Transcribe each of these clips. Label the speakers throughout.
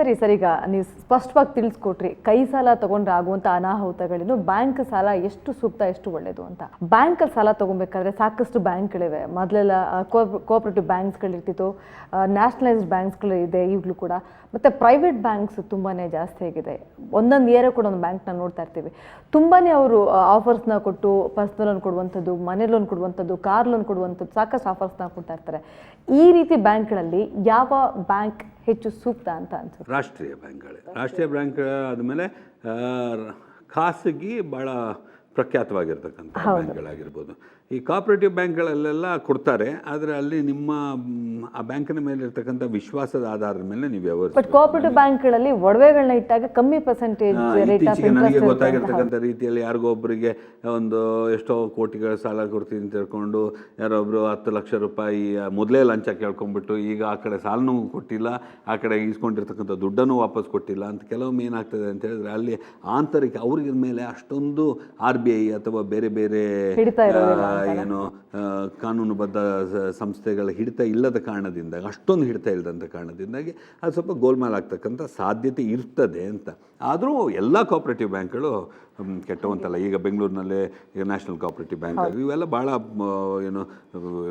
Speaker 1: ಸರಿ, ಸರ್, ಈಗ ನೀವು ಸ್ಪಷ್ಟವಾಗಿ ತಿಳಿಸ್ಕೊಟ್ರಿ. ಕೈ ಸಾಲ ತಗೊಂಡ್ರೆ ಆಗುವಂತ ಅನಾಹುತಗಳೇನು, ಬ್ಯಾಂಕ್ ಸಾಲ ಎಷ್ಟು ಸೂಕ್ತ, ಎಷ್ಟು ಒಳ್ಳೇದು ಅಂತ. ಬ್ಯಾಂಕಲ್ಲಿ ಸಾಲ ತಗೊಬೇಕಾದ್ರೆ ಸಾಕಷ್ಟು ಬ್ಯಾಂಕ್ಗಳಿವೆ. ಮೊದಲೆಲ್ಲ ಕೋಆಪರೇಟಿವ್ ಬ್ಯಾಂಕ್ಸ್ಗಳಿರ್ತಿತ್ತು ನ್ಯಾಷನಲೈಸ್ಡ್ ಬ್ಯಾಂಕ್ಸ್ಗಳು ಇದೆ ಈಗಲೂ ಕೂಡ. ಮತ್ತು ಪ್ರೈವೇಟ್ ಬ್ಯಾಂಕ್ಸ್ ತುಂಬಾ ಜಾಸ್ತಿ ಆಗಿದೆ. ಒಂದೊಂದು ಏರಿಯಾ ಕೂಡ ಒಂದು ಬ್ಯಾಂಕ್ನ ನೋಡ್ತಾ ಇರ್ತೀವಿ. ತುಂಬಾ ಅವರು ಆಫರ್ಸ್ನ ಕೊಟ್ಟು ಪರ್ಸ್ನಲ್ ಲೋನ್ ಕೊಡುವಂಥದ್ದು ಮನೆ ಲೋನ್ ಕೊಡುವಂಥದ್ದು ಕಾರ್ ಲೋನ್ ಕೊಡುವಂಥದ್ದು, ಸಾಕಷ್ಟು ಆಫರ್ಸ್ನ ಕೊಡ್ತಾ ಇರ್ತಾರೆ. ಈ ರೀತಿ ಬ್ಯಾಂಕ್ಗಳಲ್ಲಿ ಯಾವ ಬ್ಯಾಂಕ್ ಹೆಚ್ಚು ಸೂಕ್ತ ಅಂತ ಅನ್ಸುತ್ತೆ.
Speaker 2: ರಾಷ್ಟ್ರೀಯ ಬ್ಯಾಂಕ್ಗಳೇ. ರಾಷ್ಟ್ರೀಯ ಬ್ಯಾಂಕ್ ಆದಮೇಲೆ ಖಾಸಗಿ ಭಾಳ ಪ್ರಖ್ಯಾತವಾಗಿರ್ತಕ್ಕಂಥ ಬ್ಯಾಂಕ್ಗಳಾಗಿರ್ಬೋದು. ಈ ಕೋಆಪ್ರೇಟಿವ್ ಬ್ಯಾಂಕ್ಗಳಲ್ಲೆಲ್ಲ ಕೊಡ್ತಾರೆ ಆದರೆ ಅಲ್ಲಿ ನಿಮ್ಮ ಆ ಬ್ಯಾಂಕಿನ ಮೇಲೆ ಇರ್ತಕ್ಕಂಥ ವಿಶ್ವಾಸದ ಆಧಾರದ ಮೇಲೆ ನೀವು ವ್ಯವಹರಿಸ
Speaker 1: ಬಟ್ ಕೋಆಪರೇಟಿವ್ ಬ್ಯಾಂಕ್ಗಳಲ್ಲಿ ಒಡವೆಗಳನ್ನ ಇಟ್ಟಾಗ ಕಮ್ಮಿ ಪರ್ಸೆಂಟೇಜ್ ರೇಟ್ ಆಫ್
Speaker 2: ಇತ್ತೀಚೆಗೆ ನನಗೆ ಗೊತ್ತಾಗಿರ್ತಕ್ಕಂಥ ರೀತಿಯಲ್ಲಿ ಯಾರಿಗೋ ಒಬ್ಬರಿಗೆ ಒಂದು ಎಷ್ಟೋ ಕೋಟಿಗಳ ಸಾಲ ಕೊಡ್ತೀನಿ ಅಂತ ಹೇಳ್ಕೊಂಡು ಯಾರೊಬ್ಬರು ಹತ್ತು ಲಕ್ಷ ರೂಪಾಯಿ ಮೊದಲೇ ಲಂಚ ಕೇಳ್ಕೊಂಡ್ಬಿಟ್ಟು ಈಗ ಆ ಕಡೆ ಸಾಲನೂ ಕೊಟ್ಟಿಲ್ಲ ಆ ಕಡೆ ಈಸ್ಕೊಂಡಿರ್ತಕ್ಕಂಥ ದುಡ್ಡನ್ನು ವಾಪಸ್ ಕೊಟ್ಟಿಲ್ಲ ಅಂತ ಕೆಲವೊಮ್ಮೆ ಏನಾಗ್ತದೆ ಅಂತ ಹೇಳಿದ್ರೆ ಅಲ್ಲಿ ಆಂತರಿಕ ಅವ್ರಿಗೆ ಮೇಲೆ ಅಷ್ಟೊಂದು ಆರ್ ಬಿ ಐ ಅಥವಾ ಬೇರೆ ಬೇರೆ ಏನು ಕಾನೂನುಬದ್ಧ ಸಂಸ್ಥೆಗಳ ಹಿಡಿತ ಇಲ್ಲದ ಕಾರಣದಿಂದ ಅಷ್ಟೊಂದು ಹಿಡಿತ ಇಲ್ಲದಂಥ ಕಾರಣದಿಂದಾಗಿ ಅದು ಸ್ವಲ್ಪ ಗೋಲ್ಮಾಲ್ ಆಗ್ತಕ್ಕಂಥ ಸಾಧ್ಯತೆ ಇರ್ತದೆ ಅಂತ. ಆದರೂ ಎಲ್ಲ ಕೋಆಪರೇಟಿವ್ ಬ್ಯಾಂಕ್ಗಳು ಕೆಟ್ಟವಂತಲ್ಲ. ಈಗ ಬೆಂಗಳೂರಿನಲ್ಲೇ ಈಗ ನ್ಯಾಷನಲ್ ಕೋಆಪರೇಟಿವ್ ಬ್ಯಾಂಕ್ ಇವೆಲ್ಲ ಭಾಳ ಏನು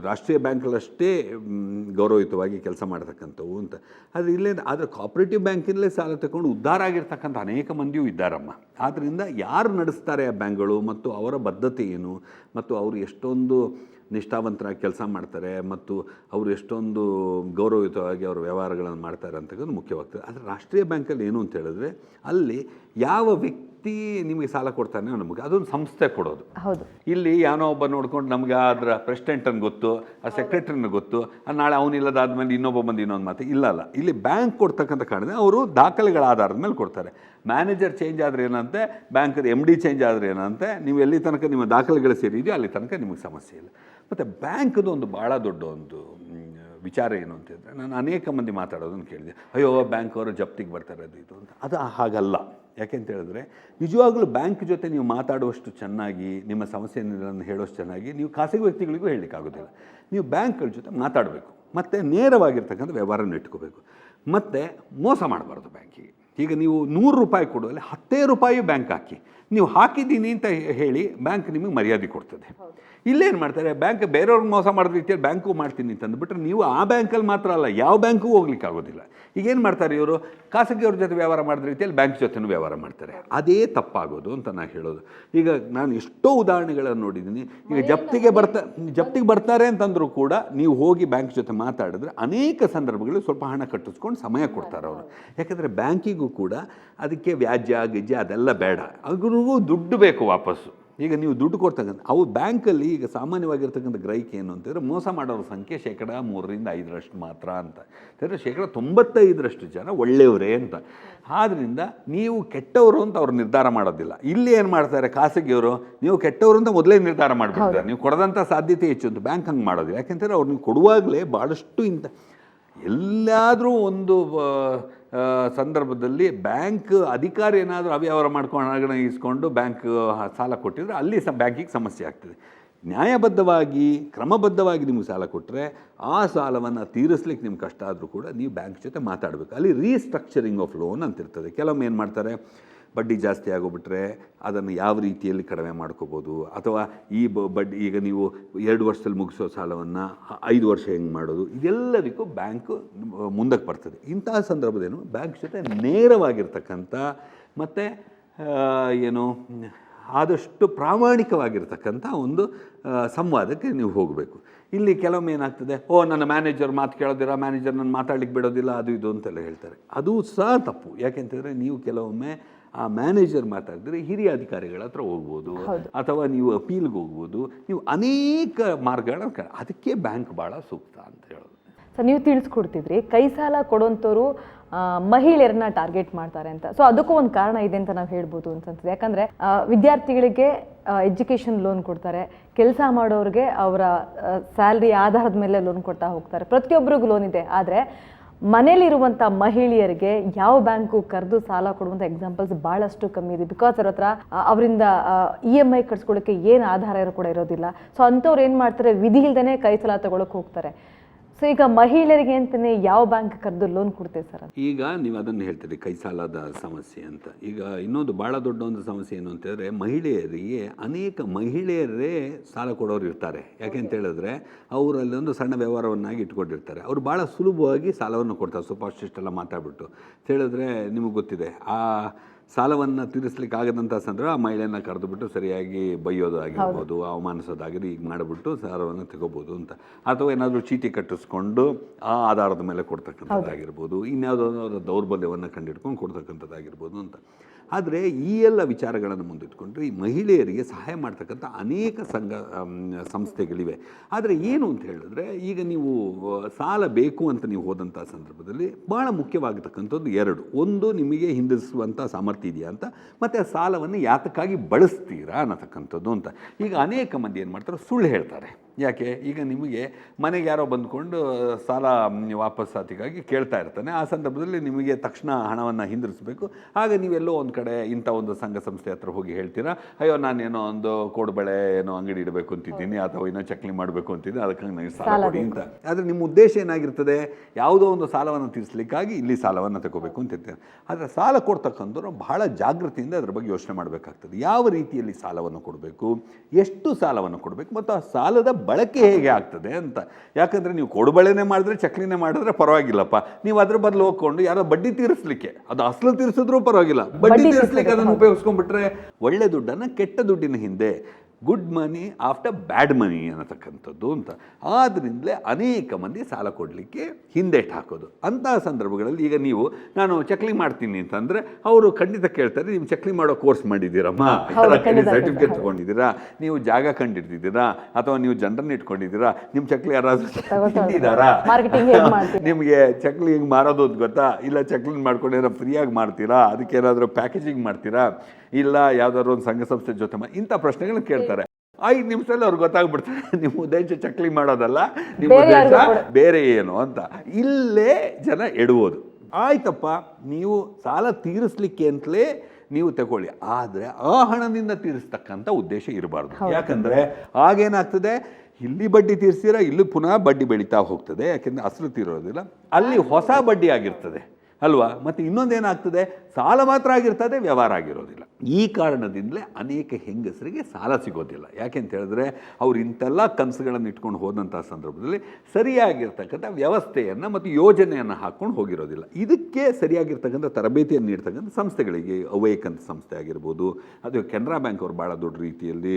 Speaker 2: ರಾಷ್ಟ್ರೀಯ ಬ್ಯಾಂಕ್ಗಳಷ್ಟೇ ಗೌರವಯುತವಾಗಿ ಕೆಲಸ ಮಾಡ್ತಕ್ಕಂಥವು ಅಂತ. ಆದರೆ ಇಲ್ಲೇ ಆದರೆ ಕೋಆಪರೇಟಿವ್ ಬ್ಯಾಂಕಿನಲ್ಲೇ ಸಾಲ ತಗೊಂಡು ಉದ್ಧಾರ ಆಗಿರ್ತಕ್ಕಂಥ ಅನೇಕ ಮಂದಿಯೂ ಇದ್ದಾರಮ್ಮ. ಆದ್ದರಿಂದ ಯಾರು ನಡೆಸ್ತಾರೆ ಆ ಬ್ಯಾಂಕ್ಗಳು ಮತ್ತು ಅವರ ಬದ್ಧತೆ ಏನು? ಮತ್ತು ಅವರು ಎಷ್ಟೊಂದು ನಿಷ್ಠಾವಂತರಾಗಿ ಕೆಲಸ ಮಾಡ್ತಾರೆ ಮತ್ತು ಅವರು ಎಷ್ಟೊಂದು ಗೌರವಯುತವಾಗಿ ಅವರ ವ್ಯವಹಾರಗಳನ್ನು ಮಾಡ್ತಾರೆ ಅಂತಕ್ಕಂಥದ್ದು ಮುಖ್ಯವಾಗ್ತದೆ. ಆದರೆ ರಾಷ್ಟ್ರೀಯ ಬ್ಯಾಂಕಲ್ಲಿ ಏನು ಅಂತ ಹೇಳಿದ್ರೆ ಅಲ್ಲಿ ಯಾವ ವ್ಯಕ್ತಿ ನಿಮಗೆ ಸಾಲ ಕೊಡ್ತಾನೆ ನಮಗೆ ಅದೊಂದು ಸಂಸ್ಥೆ ಕೊಡೋದು.
Speaker 1: ಹೌದು.
Speaker 2: ಇಲ್ಲಿ ಯಾನೋ ಒಬ್ಬ ನೋಡ್ಕೊಂಡು ನಮ್ಗೆ ಅದರ ಪ್ರೆಸಿಡೆಂಟನ್ನು ಗೊತ್ತು ಆ ಸೆಕ್ರೆಟರಿನ ಗೊತ್ತು ಆ ನಾಳೆ ಅವನಿಲ್ಲದಾದ್ಮೇಲೆ ಇನ್ನೊಬ್ಬ ಬಂದು ಇನ್ನೊಂದು ಮಾತು ಇಲ್ಲ ಅಲ್ಲ. ಇಲ್ಲಿ ಬ್ಯಾಂಕ್ ಕೊಡ್ತಕ್ಕಂಥ ಕಾರಣ ಅವರು ದಾಖಲೆಗಳ ಆಧಾರದ ಮೇಲೆ ಕೊಡ್ತಾರೆ. ಮ್ಯಾನೇಜರ್ ಚೇಂಜ್ ಆದರೆ ಏನಂತೆ ಬ್ಯಾಂಕದ ಎಂ ಡಿ ಚೇಂಜ್ ಆದರೆ ಏನಂತೆ ನೀವು ಎಲ್ಲಿ ತನಕ ನಿಮ್ಮ ದಾಖಲೆಗಳು ಸೇರಿದೆಯೋ ಅಲ್ಲಿ ತನಕ ನಿಮಗೆ ಸಮಸ್ಯೆ ಇಲ್ಲ. ಮತ್ತು ಬ್ಯಾಂಕ್ದು ಒಂದು ಭಾಳ ದೊಡ್ಡ ಒಂದು ವಿಚಾರ ಏನು ಅಂತ ಹೇಳಿದ್ರೆ ನಾನು ಅನೇಕ ಮಂದಿ ಮಾತಾಡೋದನ್ನು ಕೇಳಿದೆ. ಅಯ್ಯೋ ಬ್ಯಾಂಕ್ ಅವರು ಜಪ್ತಿಗೆ ಬರ್ತಾರೆ ಅದು ಇದು ಅಂತ. ಅದು ಹಾಗಲ್ಲ. ಯಾಕೆಂತ ಹೇಳಿದ್ರೆ, ನಿಜವಾಗ್ಲೂ ಬ್ಯಾಂಕ್ ಜೊತೆ ನೀವು ಮಾತಾಡುವಷ್ಟು ಚೆನ್ನಾಗಿ, ನಿಮ್ಮ ಸಮಸ್ಯೆಯನ್ನು ಹೇಳೋಷ್ಟು ಚೆನ್ನಾಗಿ ನೀವು ಖಾಸಗಿ ವ್ಯಕ್ತಿಗಳಿಗೂ ಹೇಳಲಿಕ್ಕಾಗೋದಿಲ್ಲ. ನೀವು ಬ್ಯಾಂಕ್ಗಳ ಜೊತೆ ಮಾತಾಡಬೇಕು. ಮತ್ತು ನೇರವಾಗಿರ್ತಕ್ಕಂಥ ವ್ಯವಹಾರನ ಇಟ್ಕೋಬೇಕು. ಮತ್ತು ಮೋಸ ಮಾಡಬಾರ್ದು ಬ್ಯಾಂಕಿಗೆ. ಈಗ ನೀವು ನೂರು ರೂಪಾಯಿ ಕೊಡುವಲ್ಲಿ ಹತ್ತೇ ರೂಪಾಯಿ ಬ್ಯಾಂಕ್ ಹಾಕಿ. ನೀವು ಹಾಕಿದ್ದೀನಿ ಅಂತ ಹೇಳಿ ಬ್ಯಾಂಕ್ ನಿಮಗೆ ಮರ್ಯಾದೆ ಕೊಡ್ತದೆ. ಇಲ್ಲೇನು ಮಾಡ್ತಾರೆ ಬ್ಯಾಂಕ್ ಬೇರೆಯವ್ರಿಗೆ ಮೋಸ ಮಾಡಿದ ರೀತಿಯಲ್ಲಿ ಬ್ಯಾಂಕು ಮಾಡ್ತೀನಿ ಅಂತ ಅಂದ್ಬಿಟ್ರೆ ನೀವು ಆ ಬ್ಯಾಂಕಲ್ಲಿ ಮಾತ್ರ ಅಲ್ಲ ಯಾವ ಬ್ಯಾಂಕು ಹೋಗ್ಲಿಕ್ಕೆ ಆಗೋದಿಲ್ಲ. ಈಗೇನು ಮಾಡ್ತಾರೆ ಇವರು ಖಾಸಗಿಯವ್ರ ಜೊತೆ ವ್ಯವಹಾರ ಮಾಡಿದ ರೀತಿಯಲ್ಲಿ ಬ್ಯಾಂಕ್ ಜೊತೆನೂ ವ್ಯವಹಾರ ಮಾಡ್ತಾರೆ. ಅದೇ ತಪ್ಪಾಗೋದು ಅಂತ ನಾನು ಹೇಳೋದು. ಈಗ ನಾನು ಎಷ್ಟೋ ಉದಾಹರಣೆಗಳನ್ನು ನೋಡಿದ್ದೀನಿ. ಈಗ ಜಪ್ತಿಗೆ ಬರ್ತಾ ಜಪ್ತಿಗೆ ಬರ್ತಾರೆ ಅಂತಂದರೂ ಕೂಡ ನೀವು ಹೋಗಿ ಬ್ಯಾಂಕ್ ಜೊತೆ ಮಾತಾಡಿದ್ರೆ ಅನೇಕ ಸಂದರ್ಭಗಳು ಸ್ವಲ್ಪ ಹಣ ಕಟ್ಟಿಸ್ಕೊಂಡು ಸಮಯ ಕೊಡ್ತಾರೆ ಅವರು. ಯಾಕಂದರೆ ಬ್ಯಾಂಕಿಗೂ ಕೂಡ ಅದಕ್ಕೆ ವ್ಯಾಜ್ಯ ಗಿಜ್ಯ ಅದೆಲ್ಲ ಬೇಡ. ಅವ್ರಿಗೂ ದುಡ್ಡು ಬೇಕು ವಾಪಸ್ಸು. ಈಗ ನೀವು ದುಡ್ಡು ಕೊಡ್ತಕ್ಕಂಥ ಅವು ಬ್ಯಾಂಕಲ್ಲಿ ಈಗ ಸಾಮಾನ್ಯವಾಗಿರ್ತಕ್ಕಂಥ ಗ್ರಹಿಕೆ ಏನು ಅಂತಂದರೆ ಮೋಸ ಮಾಡೋರ ಸಂಖ್ಯೆ ಶೇಕಡ ಮೂರರಿಂದ ಐದರಷ್ಟು ಮಾತ್ರ ಅಂತ. ಅಂದರೆ ಶೇಕಡ ತೊಂಬತ್ತೈದರಷ್ಟು ಜನ ಒಳ್ಳೆಯವರೇ ಅಂತ. ಆದ್ದರಿಂದ ನೀವು ಕೆಟ್ಟವರು ಅಂತ ಅವ್ರು ನಿರ್ಧಾರ ಮಾಡೋದಿಲ್ಲ. ಇಲ್ಲಿ ಏನು ಮಾಡ್ತಾರೆ ಖಾಸಗಿಯವರು ನೀವು ಕೆಟ್ಟವರು ಅಂತ ಮೊದಲೇ ನಿರ್ಧಾರ ಮಾಡಿಬಿಡ್ತಾರೆ. ನೀವು ಕೊಡದಂಥ ಸಾಧ್ಯತೆ ಹೆಚ್ಚು ಅಂತ ಬ್ಯಾಂಕ್ ಹಂಗೆ ಮಾಡೋದಿಲ್ಲ. ಯಾಕೆಂದರೆ ಅವ್ರು ನೀವು ಕೊಡುವಾಗಲೇ ಭಾಳಷ್ಟು ಇಂಥ ಎಲ್ಲಾದರೂ ಒಂದು ಸಂದರ್ಭದಲ್ಲಿ ಬ್ಯಾಂಕ್ ಅಧಿಕಾರಿ ಏನಾದರೂ ಅವ್ಯವಹಾರ ಮಾಡ್ಕೊಂಡು ಹಣ ಇಸ್ಕೊಂಡು ಬ್ಯಾಂಕ್ ಸಾಲ ಕೊಟ್ಟಿದ್ರೆ ಅಲ್ಲಿ ಸ, ಬ್ಯಾಂಕಿಗೆ ಸಮಸ್ಯೆ ಆಗ್ತದೆ. ನ್ಯಾಯಬದ್ಧವಾಗಿ, ಕ್ರಮಬದ್ಧವಾಗಿ ನಿಮಗೆ ಸಾಲ ಕೊಟ್ಟರೆ ಆ ಸಾಲವನ್ನು ತೀರಿಸ್ಲಿಕ್ಕೆ ನಿಮ್ಗೆ ಕಷ್ಟ ಆದರೂ ಕೂಡ ನೀವು ಬ್ಯಾಂಕ್ ಜೊತೆ ಮಾತಾಡಬೇಕು. ಅಲ್ಲಿ ರೀಸ್ಟ್ರಕ್ಚರಿಂಗ್ ಆಫ್ ಲೋನ್ ಅಂತ ಇರ್ತದೆ ಕೆಲವೊಮ್ಮೆ ಏನು ಮಾಡ್ತಾರೆ? ಬಡ್ಡಿ ಜಾಸ್ತಿ ಆಗೋಗ್ಬಿಟ್ರೆ ಅದನ್ನು ಯಾವ ರೀತಿಯಲ್ಲಿ ಕಡಿಮೆ ಮಾಡ್ಕೋಬೋದು? ಅಥವಾ ಈ ಬಡ್ಡಿ, ಈಗ ನೀವು ಎರಡು ವರ್ಷದಲ್ಲಿ ಮುಗಿಸೋ ಸಾಲವನ್ನು ಐದು ವರ್ಷ ಹೆಂಗೆ ಮಾಡೋದು? ಇದೆಲ್ಲದಕ್ಕೂ ಬ್ಯಾಂಕು ಮುಂದಕ್ಕೆ ಬರ್ತದೆ. ಇಂತಹ ಸಂದರ್ಭದೇನು ಬ್ಯಾಂಕ್ ಜೊತೆ ನೇರವಾಗಿರ್ತಕ್ಕಂಥ ಮತ್ತು ಏನು, ಆದಷ್ಟು ಪ್ರಾಮಾಣಿಕವಾಗಿರ್ತಕ್ಕಂಥ ಒಂದು ಸಂವಾದಕ್ಕೆ ನೀವು ಹೋಗಬೇಕು. ಇಲ್ಲಿ ಕೆಲವೊಮ್ಮೆ ಏನಾಗ್ತದೆ? ಓ, ನನ್ನ ಮ್ಯಾನೇಜರ್ ಮಾತು ಕೇಳೋದಿಲ್ಲ ಮ್ಯಾನೇಜರ್ ನನ್ನ ಮಾತಾಡ್ಲಿಕ್ಕೆ ಬಿಡೋದಿಲ್ಲ? ಅದು ಇದು ಅಂತೆಲ್ಲ ಹೇಳ್ತಾರೆ. ಅದು ಸಹ ತಪ್ಪು. ಯಾಕೆಂತಂದರೆ ನೀವು ಕೆಲವೊಮ್ಮೆ ಆ ಮ್ಯಾನೇಜರ್ ಮಾತಾಡಿದ್ರೆ ಹಿರಿಯ ಅಧಿಕಾರಿಗಳ ಹತ್ರ ಹೋಗ್ಬೋದು. ಅಥವಾ ನೀವು ಅಪೀಲ್ಗೆ ಹೋಗ್ಬೋದು. ನೀವು ಅನೇಕ ಮಾರ್ಗಗಳ ಅದಕ್ಕೆ ಬ್ಯಾಂಕ್ ಭಾಳ ಸೂಕ್ತ ಅಂತ ಹೇಳೋದು.
Speaker 1: ಸೊ ನೀವು ತಿಳಿಸ್ಕೊಡ್ತಿದ್ರಿ ಕೈ ಸಾಲ ಕೊಡೋಂಥವ್ರು ಮಹಿಳೆಯರನ್ನ ಟಾರ್ಗೆಟ್ ಮಾಡ್ತಾರೆ ಅಂತ. ಸೊ ಅದಕ್ಕೂ ಒಂದು ಕಾರಣ ಇದೆ ಅಂತ ನಾವು ಹೇಳ್ಬೋದು ಅಂತ ಅನ್ಸುತ್ತೆ. ಯಾಕಂದ್ರೆ ವಿದ್ಯಾರ್ಥಿಗಳಿಗೆ ಎಜುಕೇಷನ್ ಲೋನ್ ಕೊಡ್ತಾರೆ. ಕೆಲಸ ಮಾಡೋರಿಗೆ ಅವರ ಸ್ಯಾಲ್ರಿ ಆಧಾರದ ಮೇಲೆ ಲೋನ್ ಕೊಡ್ತಾ ಹೋಗ್ತಾರೆ. ಪ್ರತಿಯೊಬ್ಬರಿಗೂ ಲೋನ್ ಇದೆ. ಆದರೆ ಮನೇಲಿರುವಂಥ ಮಹಿಳೆಯರಿಗೆ ಯಾವ ಬ್ಯಾಂಕು ಕರೆದು ಸಾಲ ಕೊಡುವಂಥ ಎಕ್ಸಾಂಪಲ್ಸ್ ಭಾಳಷ್ಟು ಕಮ್ಮಿ ಇದೆ. ಬಿಕಾಸ್ ಅವ್ರ ಹತ್ರ ಅವರಿಂದ ಇ ಎಂ ಐ ಕಟ್ಸ್ಕೊಳ್ಳೋಕ್ಕೆ ಏನು ಆಧಾರ ಇರೋ ಕೂಡ ಇರೋದಿಲ್ಲ. ಸೊ ಅಂಥವ್ರು ಏನು ಮಾಡ್ತಾರೆ? ವಿಧಿ ಇಲ್ದೇ ಕೈ ಸಾಲ ತಗೊಳಕ್ಕೆ ಹೋಗ್ತಾರೆ. ಸೊ ಈಗ ಮಹಿಳೆಯರಿಗೆ ಅಂತಲೇ ಯಾವ ಬ್ಯಾಂಕ್ ಕರೆದು ಲೋನ್ ಕೊಡ್ತೇವೆ ಸರ್
Speaker 2: ಈಗ ನೀವು ಅದನ್ನು ಹೇಳ್ತೀರಿ, ಕೈ ಸಾಲದ ಸಮಸ್ಯೆ ಅಂತ. ಈಗ ಇನ್ನೊಂದು ಭಾಳ ದೊಡ್ಡ ಒಂದು ಸಮಸ್ಯೆ ಏನು ಅಂತ ಹೇಳಿದ್ರೆ, ಮಹಿಳೆಯರಿಗೆ ಅನೇಕ ಮಹಿಳೆಯರೇ ಸಾಲ ಕೊಡೋರು ಇರ್ತಾರೆ. ಯಾಕೆ ಅಂತ ಹೇಳಿದ್ರೆ, ಅವರಲ್ಲಿ ಒಂದು ಸಣ್ಣ ವ್ಯವಹಾರವನ್ನಾಗಿ ಇಟ್ಕೊಂಡಿರ್ತಾರೆ. ಅವರು ಭಾಳ ಸುಲಭವಾಗಿ ಸಾಲವನ್ನು ಕೊಡ್ತಾರೆ. ಸೂಪರ್ ಎಲ್ಲ ಮಾತಾಡ್ಬಿಟ್ಟು. ಅಂತ ಹೇಳಿದ್ರೆ ನಿಮಗೆ ಗೊತ್ತಿದೆ, ಆ ಸಾಲವನ್ನು ತೀರಿಸ್ಲಿಕ್ಕೆ ಆಗದಂಥ ಸಂದರ್ಭ ಆ ಮಹಿಳೆಯನ್ನ ಕರೆದುಬಿಟ್ಟು ಸರಿಯಾಗಿ ಬೈಯೋದು ಆಗಿರ್ಬೋದು ಅವಮಾನಿಸೋದಾಗಿರ್ಬೋದು ಈಗ ಮಾಡಿಬಿಟ್ಟು ಸಾಲವನ್ನು ತಗೋಬೋದು ಅಂತ. ಅಥವಾ ಏನಾದರೂ ಚೀಟಿ ಕಟ್ಟಿಸ್ಕೊಂಡು ಆ ಆಧಾರದ ಮೇಲೆ ಕೊಡ್ತಕ್ಕಂಥದ್ದಾಗಿರ್ಬೋದು ಇನ್ಯಾವುದೋ ದೌರ್ಬಲ್ಯವನ್ನು ಕಂಡಿಡ್ಕೊಂಡು ಕೊಡ್ತಕ್ಕಂಥದ್ದಾಗಿರ್ಬೋದು ಅಂತ. ಆದರೆ ಈ ಎಲ್ಲ ವಿಚಾರಗಳನ್ನು ಮುಂದಿಟ್ಕೊಂಡ್ರೆ ಈ ಮಹಿಳೆಯರಿಗೆ ಸಹಾಯ ಮಾಡ್ತಕ್ಕಂಥ ಅನೇಕ ಸಂಘ ಸಂಸ್ಥೆಗಳಿವೆ. ಆದರೆ ಏನು ಅಂತ ಹೇಳಿದ್ರೆ, ಈಗ ನೀವು ಸಾಲ ಬೇಕು ಅಂತ ನೀವು ಹೋದಂಥ ಸಂದರ್ಭದಲ್ಲಿ ಭಾಳ ಮುಖ್ಯವಾಗಿರ್ತಕ್ಕಂಥದ್ದು ಎರಡು. ಒಂದು, ನಿಮಗೆ ಹಿಂದಿರಿಸುವಂಥ ಸಾಮರ್ಥ್ಯ ಇದೆಯಾ ಅಂತ, ಮತ್ತು ಆ ಸಾಲವನ್ನು ಯಾತಕ್ಕಾಗಿ ಬಳಸ್ತೀರಾ ಅನ್ನತಕ್ಕಂಥದ್ದು ಅಂತ. ಈಗ ಅನೇಕ ಮಂದಿ ಏನು ಮಾಡ್ತಾರೆ ಸುಳ್ಳು ಹೇಳ್ತಾರೆ. ಯಾಕೆ? ಈಗ ನಿಮಗೆ ಮನೆಗೆ ಯಾರೋ ಬಂದ್ಕೊಂಡು ಸಾಲ ವಾಪಸ್ಸಾತಿಗಾಗಿ ವಾಪಸ್ ಸಾತಿಗಾಗಿ ಕೇಳ್ತಾ ಇರ್ತಾನೆ. ಆ ಸಂದರ್ಭದಲ್ಲಿ ನಿಮಗೆ ತಕ್ಷಣ ಹಣವನ್ನು ಹಿಂದಿರಿಸಬೇಕು. ಆಗ ನೀವೆಲ್ಲೋ ಒಂದು ಕಡೆ ಇಂಥ ಒಂದು ಸಂಘ ಸಂಸ್ಥೆ ಹತ್ರ ಹೋಗಿ ಹೇಳ್ತೀರಾ ಅಯ್ಯೋ ನಾನೇನೋ ಒಂದು ಕೋಡುಬಳೆ ಏನೋ ಅಂಗಡಿ ಇಡಬೇಕು ಅಂತಿದ್ದೀನಿ ಅಥವಾ ಏನೋ ಚಕ್ಲಿ ಮಾಡಬೇಕು ಅಂತಿದ್ದೀನಿ ಅದಕ್ಕೆ ನನಗೆ ಸಾಲ ಕೊಡಿ ಅಂತ. ಆದರೆ ನಿಮ್ಮ ಉದ್ದೇಶ ಏನಾಗಿರ್ತದೆ ಯಾವುದೋ ಒಂದು ಸಾಲವನ್ನು ತೀರಿಸಲಿಕ್ಕಾಗಿ ಇಲ್ಲಿ ಸಾಲವನ್ನು ತಗೋಬೇಕು ಅಂತಿರ್ತಾರೆ ಆದರೆ ಸಾಲ ಕೊಡ್ತಕ್ಕಂಥವ್ರು ಬಹಳ ಜಾಗೃತಿಯಿಂದ ಅದ್ರ ಬಗ್ಗೆ ಯೋಚನೆ ಮಾಡಬೇಕಾಗ್ತದೆ. ಯಾವ ರೀತಿಯಲ್ಲಿ ಸಾಲವನ್ನು ಕೊಡಬೇಕು ಎಷ್ಟು ಸಾಲವನ್ನು ಕೊಡಬೇಕು ಮತ್ತು ಆ ಸಾಲದ ಬಳಕೆ ಹೇಗೆ ಆಗ್ತದೆ ಅಂತ. ಯಾಕಂದರೆ ನೀವು ಕೊಡುಬಳೆನೇ ಮಾಡಿದ್ರೆ ಚಕ್ಲಿನೇ ಮಾಡಿದ್ರೆ ಪರವಾಗಿಲ್ಲಪ್ಪ. ನೀವು ಅದ್ರ ಬದಲು ಹೋಗ್ಕೊಂಡು ಯಾರೋ ಬಡ್ಡಿ ತೀರಿಸ್ಲಿಕ್ಕೆ ಅದು ಅಸಲು ತೀರಿಸಿದ್ರೂ ಪರವಾಗಿಲ್ಲ. ಬಡ್ಡಿ ತೀರಿಸ್ಲಿಕ್ಕೆ ಅದನ್ನು ಉಪಯೋಗಿಸ್ಕೊಂಡ್ಬಿಟ್ರೆ ಒಳ್ಳೆ ದುಡ್ಡನ್ನು ಕೆಟ್ಟ ದುಡ್ಡಿನ ಹಿಂದೆ good money after bad money ಅನ್ನತಕ್ಕಂಥದ್ದು ಅಂತ. ಆದ್ದರಿಂದಲೇ ಅನೇಕ ಮಂದಿ ಸಾಲ ಕೊಡಲಿಕ್ಕೆ ಹಿಂದೇಟು ಹಾಕೋದು. ಅಂತಹ ಸಂದರ್ಭಗಳಲ್ಲಿ ಈಗ ನೀವು ನಾನು ಚಕ್ಲಿ ಮಾಡ್ತೀನಿ ಅಂತಂದರೆ ಅವರು ಖಂಡಿತ ಕೇಳ್ತಾರೆ ನೀವು ಚಕ್ಲಿ ಮಾಡೋ ಕೋರ್ಸ್ ಮಾಡಿದ್ದೀರಮ್ಮ? ಸರ್ಟಿಫಿಕೇಟ್ ತೊಗೊಂಡಿದ್ದೀರಾ? ನೀವು ಜಾಗ ಕಂಡಿಡ್ದಿದ್ದೀರಾ ಅಥವಾ ನೀವು ಜನರನ್ನ ಇಟ್ಕೊಂಡಿದ್ದೀರಾ? ನಿಮ್ಮ ಚಕ್ಲಿ ಯಾರಾದರೂ ತಿಂದಿದ್ದಾರಾ? ನಿಮಗೆ ಚಕ್ಲಿ ಹಿಂಗೆ ಮಾರೋದು ಅಂತ ಗೊತ್ತಾ? ಇಲ್ಲ ಚಕ್ಲಿನ ಮಾಡ್ಕೊಂಡು ಫ್ರೀಯಾಗಿ ಮಾಡ್ತೀರಾ? ಅದಕ್ಕೆ ಏನಾದರೂ ಪ್ಯಾಕೇಜಿಂಗ್ ಮಾಡ್ತೀರಾ? ಇಲ್ಲ ಯಾವ್ದಾದ್ರು ಒಂದು ಸಂಘ ಸಂಸ್ಥೆ ಜೊತೆ ಇಂಥ ಪ್ರಶ್ನೆಗಳನ್ನ ಕೇಳ್ತಾರೆ. ಐದು ನಿಮಿಷದಲ್ಲಿ ಅವ್ರಿಗೆ ಗೊತ್ತಾಗ್ಬಿಡ್ತಾರೆ ನಿಮ್ಮ ಉದ್ದೇಶ ಚಕ್ಲಿ ಮಾಡೋದಲ್ಲ ನಿಮ್ಮ ಉದ್ದೇಶ ಬೇರೆ ಏನು ಅಂತ. ಇಲ್ಲೇ ಜನ ಎಡುವುದು. ಆಯ್ತಪ್ಪ ನೀವು ಸಾಲ ತೀರಿಸ್ಲಿಕ್ಕೆ ಅಂತಲೇ ನೀವು ತಗೊಳ್ಳಿ. ಆದರೆ ಆ ಹಣದಿಂದ ತೀರಿಸ್ತಕ್ಕಂಥ ಉದ್ದೇಶ ಇರಬಾರ್ದು. ಯಾಕಂದ್ರೆ ಆಗೇನಾಗ್ತದೆ ಇಲ್ಲಿ ಬಡ್ಡಿ ತೀರಿಸಿರ ಇಲ್ಲಿ ಪುನಃ ಬಡ್ಡಿ ಬೆಳೀತಾ ಹೋಗ್ತದೆ ಯಾಕೆಂದರೆ ಅಸಲು ತೀರೋದಿಲ್ಲ. ಅಲ್ಲಿ ಹೊಸ ಬಡ್ಡಿ ಆಗಿರ್ತದೆ. ಅಲ್ವಾ? ಮತ್ತು ಇನ್ನೊಂದೇನಾಗ್ತದೆ? ಸಾಲ ಮಾತ್ರ ಆಗಿರ್ತದೆ, ವ್ಯವಹಾರ ಆಗಿರೋದಿಲ್ಲ. ಈ ಕಾರಣದಿಂದಲೇ ಅನೇಕ ಹೆಂಗಸರಿಗೆ ಸಾಲ ಸಿಗೋದಿಲ್ಲ. ಯಾಕೆ ಅಂತ ಹೇಳಿದ್ರೆ, ಅವ್ರು ಇಂಥೆಲ್ಲ ಕನಸುಗಳನ್ನು ಇಟ್ಕೊಂಡು ಹೋದಂಥ ಸಂದರ್ಭದಲ್ಲಿ ಸರಿಯಾಗಿರ್ತಕ್ಕಂಥ ವ್ಯವಸ್ಥೆಯನ್ನು ಮತ್ತು ಯೋಜನೆಯನ್ನು ಹಾಕ್ಕೊಂಡು ಹೋಗಿರೋದಿಲ್ಲ. ಇದಕ್ಕೆ ಸರಿಯಾಗಿರ್ತಕ್ಕಂಥ ತರಬೇತಿಯನ್ನು ನೀಡ್ತಕ್ಕಂಥ ಸಂಸ್ಥೆಗಳಿಗೆ ಅವೈಕಂತ ಸಂಸ್ಥೆ ಆಗಿರ್ಬೋದು, ಅದು ಕೆನರಾ ಬ್ಯಾಂಕ್ ಅವರು ಭಾಳ ದೊಡ್ಡ ರೀತಿಯಲ್ಲಿ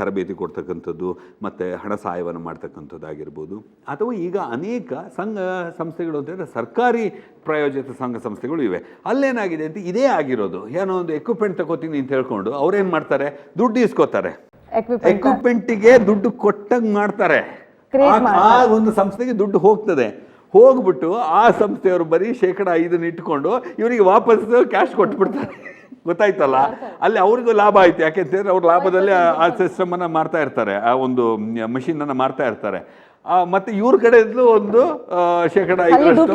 Speaker 2: ತರಬೇತಿ ಕೊಡ್ತಕ್ಕಂಥದ್ದು, ಮತ್ತು ಹಣ ಸಹಾಯವನ್ನು ಮಾಡ್ತಕ್ಕಂಥದ್ದಾಗಿರ್ಬೋದು. ಅಥವಾ ಈಗ ಅನೇಕ ಸಂಘ, ಸಂಸ್ಥೆಗಳು ಅಂತ ಹೇಳಿದ್ರೆ ಸರ್ಕಾರಿ ಪ್ರಾಯೋಜಿತ ಸಂಘ ಸಂಸ್ಥೆಗಳು ಇವೆ. ಅಲ್ಲೇನಾಗಿದೆ ಅಂತ ಇದೇ ಆಗಿರೋದು. ಏನೋ ಒಂದು ಎಕ್ವಿಪ್ಮೆಂಟ್ ತಗೋತೀನಿ ಅಂತ ಹೇಳ್ಕೊಂಡು ಅವ್ರೇನು ಮಾಡ್ತಾರೆ? ದುಡ್ಡು ಇಸ್ಕೋತಾರೆ.
Speaker 1: ಎಕ್ವಿಪ್ಮೆಂಟ್
Speaker 2: ಎಕ್ವಿಪ್ಮೆಂಟ್ಗೆ ದುಡ್ಡು ಕೊಟ್ಟಂಗೆ ಮಾಡ್ತಾರೆ. ಆ- ಒಂದು ಸಂಸ್ಥೆಗೆ ದುಡ್ಡು ಹೋಗ್ತದೆ. ಹೋಗ್ಬಿಟ್ಟು ಆ ಸಂಸ್ಥೆಯವರು ಬರೀ ಶೇಕಡ ಐದನ್ನ ಇಟ್ಕೊಂಡು ಇವರಿಗೆ ವಾಪಸ್ ಕ್ಯಾಶ್ ಕೊಟ್ಬಿಡ್ತಾರೆ. ಗೊತ್ತಾಯ್ತಲ್ಲ? ಅಲ್ಲಿ ಅವ್ರಿಗೂ ಲಾಭ ಆಯ್ತು. ಯಾಕೆಂತಂದ್ರೆ ಅವ್ರ ಲಾಭದಲ್ಲಿ ಆ- ಸಿಸ್ಟಮ್ ಅನ್ನ ಮಾಡ್ತಾ ಇರ್ತಾರೆ. ಆ ಒಂದು ಮಷಿನ್ ಅನ್ನ ಮಾಡ್ತಾ ಇರ್ತಾರೆ. ಮತ್ತೆ ಇವ್ರ ಕಡೆಯಿಂದಲೂ ಒಂದು ಶೇಕಡ ಐದರಷ್ಟು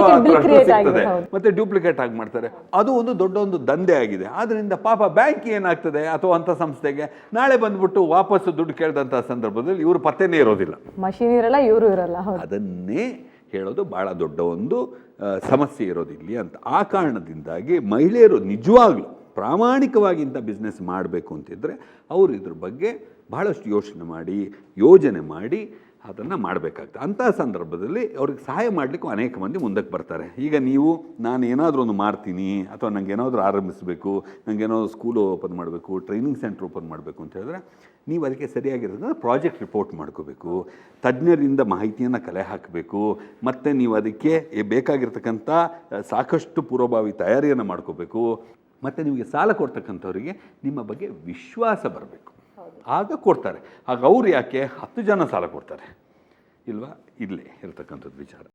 Speaker 2: ಸಿಗ್ತದೆ. ಮತ್ತೆ ಡೂಪ್ಲಿಕೇಟ್ ಆಗಿ ಮಾಡ್ತಾರೆ. ಅದು ಒಂದು ದೊಡ್ಡ ಒಂದು ದಂಧೆ ಆಗಿದೆ. ಆದ್ರಿಂದ ಪಾಪ ಬ್ಯಾಂಕ್ ಏನಾಗ್ತದೆ ಅಥವಾ ಅಂತ ಸಂಸ್ಥೆಗೆ ನಾಳೆ ಬಂದ್ಬಿಟ್ಟು ವಾಪಸ್ಸು ದುಡ್ಡು ಕೇಳಿದಂತ ಸಂದರ್ಭದಲ್ಲಿ ಇವರು ಪತ್ತೆನೇ ಇರೋದಿಲ್ಲ.
Speaker 1: ಮಷೀನ್ ಇರಲ್ಲ ಇವರು ಇರಲ್ಲ
Speaker 2: ಅದನ್ನೇ ಹೇಳೋದು ಭಾಳ ದೊಡ್ಡ ಒಂದು ಸಮಸ್ಯೆ ಇರೋದಿಲ್ಲ ಅಂತ. ಆ ಕಾರಣದಿಂದಾಗಿ ಮಹಿಳೆಯರು ನಿಜವಾಗ್ಲೂ ಪ್ರಾಮಾಣಿಕವಾಗಿ ಇಂಥ ಬಿಸ್ನೆಸ್ ಮಾಡಬೇಕು ಅಂತಿದ್ರೆ ಅವರು ಇದ್ರ ಬಗ್ಗೆ ಬಹಳಷ್ಟು ಯೋಚನೆ ಮಾಡಿ ಯೋಜನೆ ಮಾಡಿ ಅದನ್ನು ಮಾಡಬೇಕಾಗ್ತದೆ. ಅಂತಹ ಸಂದರ್ಭದಲ್ಲಿ ಅವ್ರಿಗೆ ಸಹಾಯ ಮಾಡಲಿಕ್ಕೂ ಅನೇಕ ಮಂದಿ ಮುಂದಕ್ಕೆ ಬರ್ತಾರೆ. ಈಗ ನೀವು, ನಾನು ಏನಾದರೂ ಒಂದು ಮಾಡ್ತೀನಿ, ಅಥವಾ ನನಗೆ ಏನಾದರೂ ಆರಂಭಿಸಬೇಕು ನನಗೆ ಏನಾದರೂ ಸ್ಕೂಲ್ ಓಪನ್ ಮಾಡಬೇಕು ಟ್ರೈನಿಂಗ್ ಸೆಂಟ್ರ್ ಓಪನ್ ಮಾಡಬೇಕು ಅಂತ ಹೇಳಿದ್ರೆ, ನೀವು ಅದಕ್ಕೆ ಸರಿಯಾಗಿರೋದನ್ನ ಪ್ರಾಜೆಕ್ಟ್ ರಿಪೋರ್ಟ್ ಮಾಡ್ಕೋಬೇಕು. ತಜ್ಞರಿಂದ ಮಾಹಿತಿಯನ್ನು ಕಲೆ ಹಾಕಬೇಕು. ಮತ್ತು ನೀವು ಅದಕ್ಕೆ ಬೇಕಾಗಿರ್ತಕ್ಕಂಥ, ಸಾಕಷ್ಟು ಪೂರ್ವಭಾವಿ ತಯಾರಿಯನ್ನು ಮಾಡ್ಕೋಬೇಕು. ಮತ್ತು ನಿಮಗೆ ಸಾಲ ಕೊಡ್ತಕ್ಕಂಥವರಿಗೆ ನಿಮ್ಮ ಬಗ್ಗೆ ವಿಶ್ವಾಸ ಬರಬೇಕು. ಆಗ ಕೊಡ್ತಾರೆ. ಆಗ ಅವ್ರು ಯಾಕೆ? ಹತ್ತು ಜನ ಸಾಲ ಕೊಡ್ತಾರೆ. ಇಲ್ವಾ? ಇಲ್ಲೇ ಇರತಕ್ಕಂಥದ್ದು ವಿಚಾರ.